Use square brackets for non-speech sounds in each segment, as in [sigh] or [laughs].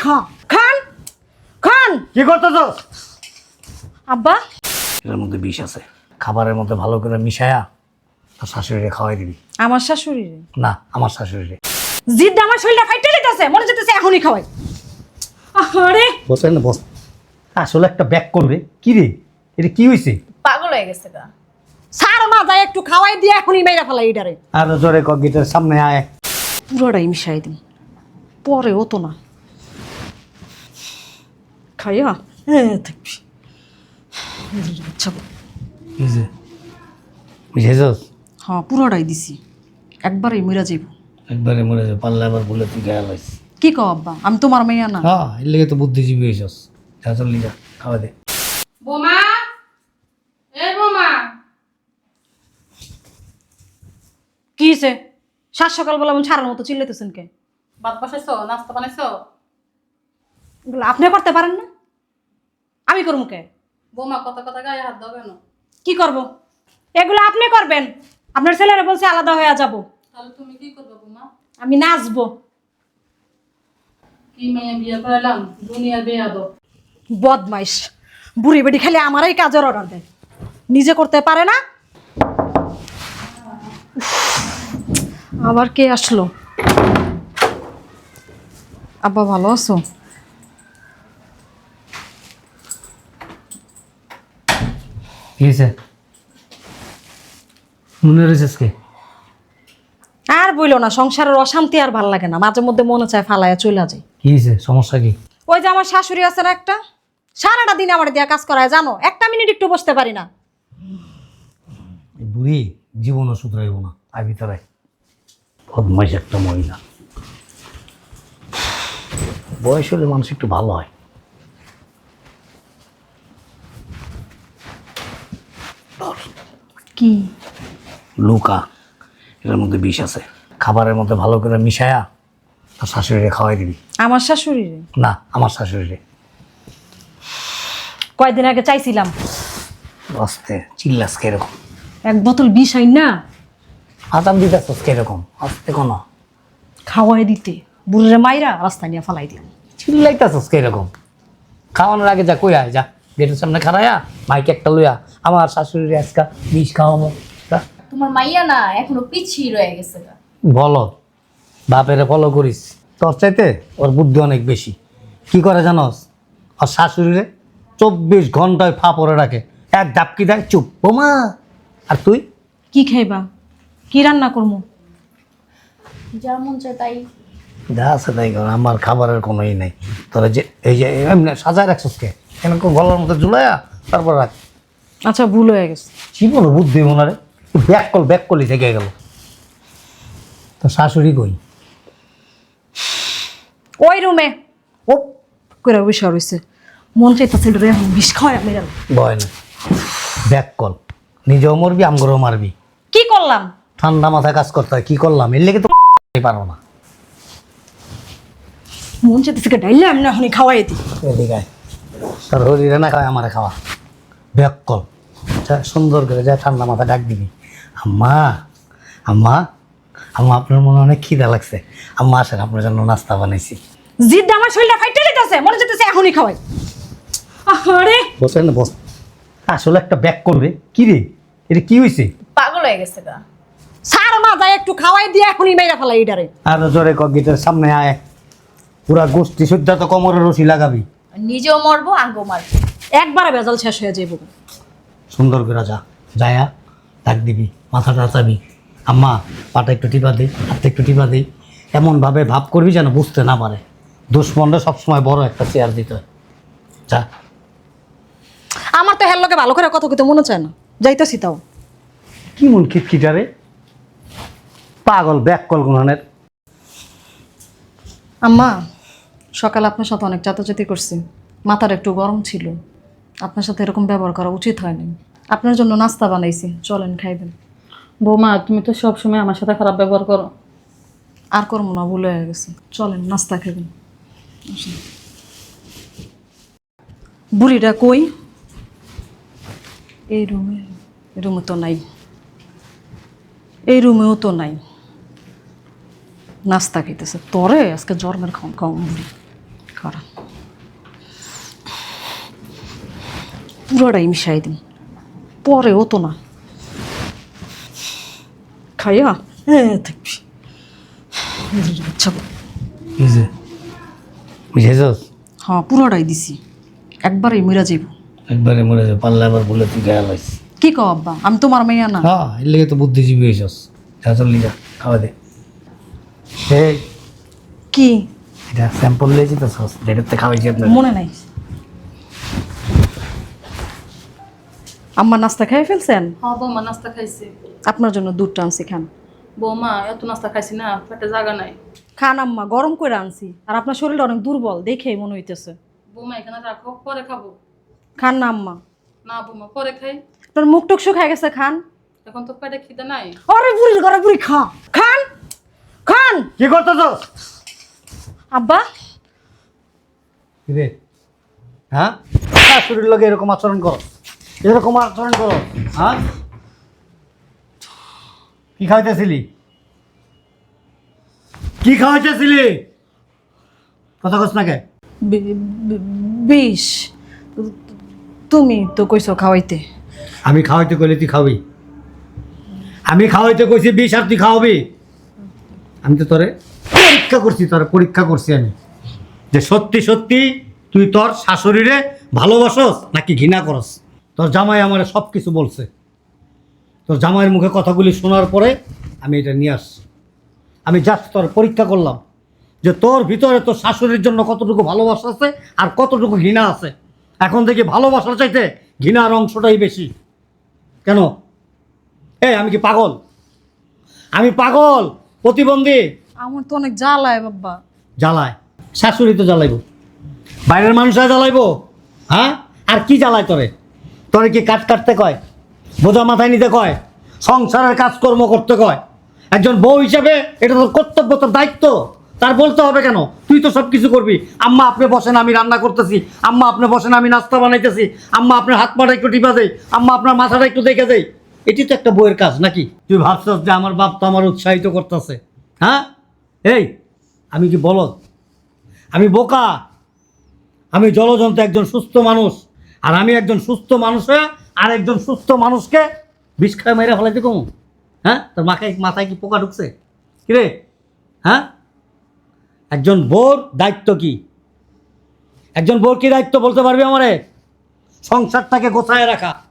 খা খান! খান! কি করতেছস? আব্বা? এর মধ্যে বিষ আছে। খাবারের মধ্যে ভালো করে মিশায়া তোর শাশুড়িরে খাওয়াই দিবি। আমার শাশুড়ি না আমার শাশুড়িরে। জিদ আমার শরীরটা ফাইটে মনে যেতেছে এখনই খাওয়াই। আরে বসেন বস। আসলে একটা ব্যাক করবে। কি রে? এটা কি হয়েছে পাগল হয়ে গেছে গা। সার মা যাই একটু খাওয়াই দিয়ে এখনই মেয়েরা ফেলাই এটারে। আর জোরে ক গেটের সামনে আয়। পুরোটাই মিশাই দিন পরে ও তো না। খাইয়া হ্যাঁ থাকবি বুঝে বুঝেছস হ্যাঁ পুরোটাই দিছি একবারই মরে যাইব। একবারে মরে যাবে পাল্লা আবার বলে তুই গায়ে লাইস কি কও আব্বা? আমি তোমার মেয়া না। হ্যাঁ এর লেগে তো বুদ্ধিজীবী হয়েছস যা চল খাওয়া দে। বোমা! এ বোমা! কি সাত সকাল বেলা আমি ছাড়ার মতো চিল্লাইতেছেন কে? ভাত বসাইছো নাস্তা বানাইছো? এগুলো আপনি করতে পারেন না? আমি করব কে? বোমা কত কথা গায়ে হাত দাও কেন? কি করব? এগুলো আপনি করবেন। আপনার ছেলেরা বলছে আলাদা হয়ে যাব। তাহলে তুমি কি করবে বোমা? আমি নাচবো। কি মেয়ে বিয়ে করলাম? দুনিয়ার বিয়ে দো বদমাইশ। বুড়ি বেড়ি খালি আমারই কাজের অর্ডার দেয়। নিজে করতে পারে না? আবার কে আসলো? আব্বা ভালো আছো? হয়েছে মনে রয়েছিস কে আর বইলো না সংসারের অশান্তি আর ভালো লাগে না। মাঝে মধ্যে মনে চায় ফালাইয়া চলে যায় কি হয়েছে সমস্যা কি? ওই যে আমার শাশুড়ি আছে না একটা সারাটা দিন আমার দিয়া কাজ করায় জানো? একটা মিনিট একটু বসতে পারি না। এই বুড়ি জীবনও শুধরাইব না আর ভিতরে বদমাইশ একটা মহিলা। বয়স হলে মানুষ একটু ভালো হয়। কি? লুকা এর মধ্যে বিষ আছে। খাবারের মধ্যে ভালো করে মিশায়া তোর শাশুড়িরে খাওয়াই দিবি। আমার শাশুড়ি না আমার শাশুড়িরে। কয়দিন আগে চাইছিলাম। আস্তে চিল্লাস কীরকম। এক বোতল বিষ আইন না? আদাম দিতেছস কীরকম আস্তে কোনো। খাওয়াই দিতে। বুড়ে মাইরা রাস্তা নিয়ে ফালাই দিল চিল্লাইতেছস কীরকম। খাওয়ানোর আগে যা কই আয় যা। গেটের সামনে খারায়া মাইক একটা লইয়া আমার শাশুড়ির আজকা বিষ খাওয়ামো যা। তোমার মাইয়া না এখনও পিছিয়ে রয়ে গেছে বলো বাপেরে ফলো করিস। তোর চাইতে ওর বুদ্ধি অনেক বেশি। কি করে জানোস? ওর শাশুড়িরে চব্বিশ ঘন্টায় ফাপড়ে রাখে এক ডাবকি দেয় চুপ বোমা আর তুই? কি খাইবা? কি রান্না করব যা মন চায় তাই। যা আছে তাই কর আমার খাবারের কোনো ই নেই। তোরা যে এই যে এমনি সাজায় রাখছিস কে? কেন গলার মধ্যে ঝুলাইয়া তারপর রাখ। আচ্ছা ভুল হয়ে গেছে। জীবন বুদ্ধি মনারে ব্যাক কল ব্যাক কলি থেকে গেল। তো শাশুড়ি কই? ওই রুমে। ও। করে বসে রয়েছে মন চাইতেছে রে বিষ খাওয়াই মেরা ভয় না। ব্যাক কল নিজেও মরবি আমগরেও মারবি। কি করলাম? ঠান্ডা মাথায় কাজ করতে হয় কি করলাম? এর লেগে তো [laughs] পারব না। মন চাইতেছে ডাইলে আমি না এখনই খাওয়াই দিই। এদিকে। তোর হরিরে না খাওয়া আমারে খাওয়া। ব্যাক কল সুন্দর করে যা ঠান্ডা মাথা ডাক দিবি। আম্মা আম্মা আম্মা আপনার মনে অনেক খিদা লাগছে। আম্মা আসেন আপনার জন্য নাস্তা বানাইছি। জিদ আমার শরীরটা ফাইটে যেতেছে মনে যেতেছে এখনই খাওয়াই। আরে বসেন না বস। আসলে একটা ব্যাক করবে কি রে? এটা কি হয়েছে পাগল হয়ে গেছে গা। সার মা যাই একটু খাওয়াই দিয়ে এখনই মেয়েরা ফেলাই এটারে। আর জোরে ক গেটের সামনে আয়। পুরা গোষ্ঠী সুদ্ধা তো কোমরের রশি লাগাবি। নিজেও মরবো আঙ্গও মারবো। একবারে বেজাল শেষ হয়ে যাইব। সুন্দর করে যা যায়া ডাক দিবি মাথা টাচাবি আম্মা পাটা একটু টিপা দিই হাতটা একটু টিপা দিই এমনভাবে ভাব করবি যেন বুঝতে না পারে। দুশ্মনরা সবসময় বড় একটা চেয়ার দিতে হয়। যা। আমার তো হের লোকে ভালো করে কথা কইতে মনে চায় না। যাইতেছি তাও। কি মন খিটখিটারে পাগল ব্যাক কল গুণানের আম্মা সকালে আপনার সাথে অনেক চাতাচাতি করছি। মাথার একটু গরম ছিল। আপনার সাথে এরকম ব্যবহার করা উচিত হয়নি। আপনার জন্য নাস্তা বানাইছি। চলেন খাইবেন বৌমা তুমি তো সবসময় আমার সাথে খারাপ ব্যবহার করো। আর করব না ভুলে হয়ে গেছে। চলেন নাস্তা খাবেন আসেন। বুড়িটা কই? এই রুমে রুমে তো নাই। এই রুমেও তো নাই। নাস্তা খাইতেছে। তরে আজকে জন্মের খাওয়া খাওয়া বুড়ি। করা। পুরোটাই মিশাই দিন পরে হতো না। খাইয়া? হ্যাঁ থাকবি হ্যাঁ পুরোটাই দিছি। একবারই মরে যাইব। একবারে মরে যাবে পাল্লা আবার বলে তুই গায়ে লাইস কি কও আব্বা? আমি তোমার মেয়া না। হ্যাঁ এর লেগে তো বুদ্ধিজীবী হয়েছস যা চল যা খাওয়া দে। কি? এটা স্যাম্পল সস যেটাতে খাওয়াইছি আপনার মনে নাই। আম্মা নাস্তা খেয়ে ফেলছেন? হ্যাঁ বৌমা নাস্তা খাইছি। আপনার জন্য দুধ টানছি খান। বৌমা এত নাস্তা খাইছি না পেটে জায়গা নাই। খান আম্মা গরম করে আনছি। আর আপনার শরীরটা অনেক দুর্বল দেখেই মনে হইতেছে। বৌমা এখানে রাখো পরে খাব। খান না আম্মা। না বৌমা পরে খাই। আপনার মুখ টুক শুকায় গেছে খান। এখন তো পেটে খিদে নাই। আরে বুড়ি ঘরে বুড়ি খা। খান খান। কি করতেছস আব্বা? রে হ্যাঁ? শাশুড়ির লগে এরকম আচরণ করো। এরকম আচরণ করো হ্যাঁ? কি খাওয়াইতেছিলি কি খাওয়াইতেছিলি কথা কস না কে? বি- বি- বিষ। তুমি তো কইছো খাওয়াইতে। আমি খাওয়াইতে কইলে তুই খাওয়াবি। আমি খাওয়াইতে কইছি বিষ আর তুই খাওয়াবি। আমি তো তোরে পরীক্ষা করছি তোর, পরীক্ষা করছি আমি। যে সত্যি সত্যি তুই তোর শাশুড়িরে ভালোবাসস নাকি ঘৃণা করস? তোর জামাই আমার সব কিছু বলছে। তোর জামাইয়ের মুখে কথাগুলি শোনার পরে আমি এটা নিয়ে আসছি। আমি জাস্ট তোর পরীক্ষা করলাম যে তোর ভিতরে তোর শাশুড়ির জন্য কতটুকু ভালোবাসা আছে আর কতটুকু ঘৃণা আছে। এখন থেকে ভালোবাসার চাইতে ঘৃণার অংশটাই বেশি। কেন? এই, আমি কি পাগল? আমি পাগল, প্রতিবন্ধী আমার তো অনেক জ্বালায় বাবা। জ্বালায়? শাশুড়ি তো জ্বালাইব। বাইরের মানুষরা জ্বালাইবো? হ্যাঁ? আর কি জ্বালায় তোরে? তোরে কি কাজ কাটতে কয়? বোঝা মাথায় নিতে কয়? সংসারের কাজকর্ম করতে কয়? একজন বউ হিসেবে এটা তোর কর্তব্য, তোর দায়িত্ব। তার বলতে হবে কেন? তুই তো সব কিছু করবি। আম্মা আপনি বসেন, আমি রান্না করতেছি। আম্মা আপনি বসেন, আমি নাস্তা বানাইতেছি। আম্মা আপনার হাত পাটা একটু টিপা দেই। আম্মা আপনার মাথাটা একটু দেখে দেই। এটি তো একটা বইয়ের কাজ, নাকি? তুই ভাবছস যে আমার বাপ তো আমার উৎসাহিত করতেছে। হ্যাঁ? এই, আমি কি বলদ? আমি বোকা। আমি জলজন্ত একজন সুস্থ মানুষ। আর আমি একজন সুস্থ মানুষ হয়ে আর একজন সুস্থ মানুষকে বিষ খায় মেরে ফেলাইতে কমু। হ্যাঁ? তোর মাথায় মাথায় কি পোকা ঢুকছে? কিরে হ্যাঁ? একজন বোর দায়িত্ব কি? একজন বোর কি দায়িত্ব বলতে পারবি আমারে? সংসারটাকে গোছায় রাখা।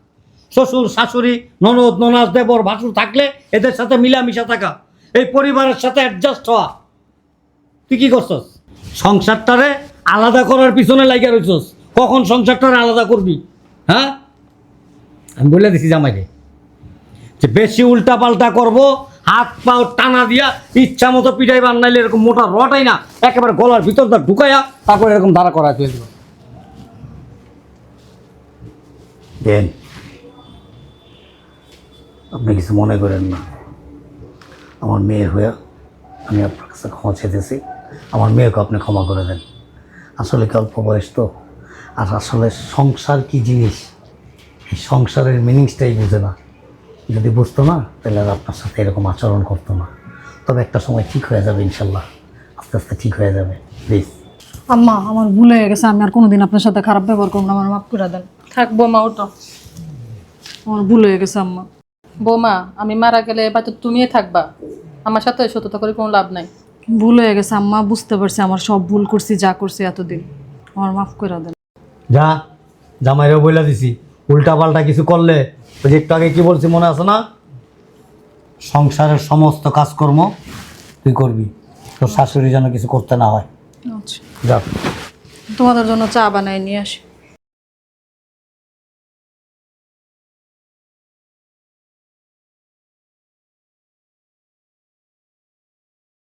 শ্বশুর, শাশুড়ি, ননদ ননাস দেবর, ভাসুর থাকলে এদের সাথে মিলামিশা থাকা। এই পরিবারের সাথে অ্যাডজাস্ট হওয়া। তুই কি করছস? সংসারটারে আলাদা করার পিছনে লাগিয়ে রয়েছস কখন সংসারটারে আলাদা করবি? হ্যাঁ? আমি বলে দিছি জামাইকে যে বেশি উল্টা পাল্টা করব, হাত পাও টানা দিয়া ইচ্ছা মতো পিটাই বান্নাইলে এরকম মোটা রটাই না, একেবারে গলার ভিতর ভিতরটা ঢুকাইয়া তারপর এরকম দাঁড়া করা দিব দেন। আপনি কিছু মনে করেন না। আমার মেয়ে হয়ে আমি আপনার কাছে ক্ষমা চেতেছি আমার মেয়েকে আপনি ক্ষমা করে দেন। আসলে কি অল্প বয়স তো? আর আসলে সংসার কি জিনিস? এই সংসারের মিনিংসটাই বুঝে না। যদি বুঝতো না তাহলে আর আপনার সাথে এরকম আচরণ করতো না। তবে একটা সময় ঠিক হয়ে যাবে ইনশাল্লাহ। আস্তে আস্তে ঠিক হয়ে যাবে। প্লিজ আম্মা আমার ভুল হয়ে গেছে। আমি আর কোনোদিন আপনার সাথে খারাপ ব্যবহার করব না। আমার মাফ করে দেন। থাক বৌমা ওটা আমার ভুল হয়ে গেছে আম্মা। বৌমা আমি মারা গেলে এবার তো তুমিই থাকবা। আমার সাথে সততা করে কোনো লাভ নাই। ভুল হয়ে গেছে আম্মা বুঝতে পারছি আমার সব ভুল করছি যা করছি এতদিন। আমার মাফ করে দেন। যা জামাইরেও বইলা দিছি। উল্টা পাল্টা কিছু করলে ওই যে একটু আগে কি বলছি মনে আছে না? সংসারের সমস্ত কাজকর্ম তুই করবি তোর শাশুড়ি যেন কিছু করতে না হয়। আচ্ছা। যা। তোমাদের জন্য চা বানাই নিয়ে আসি।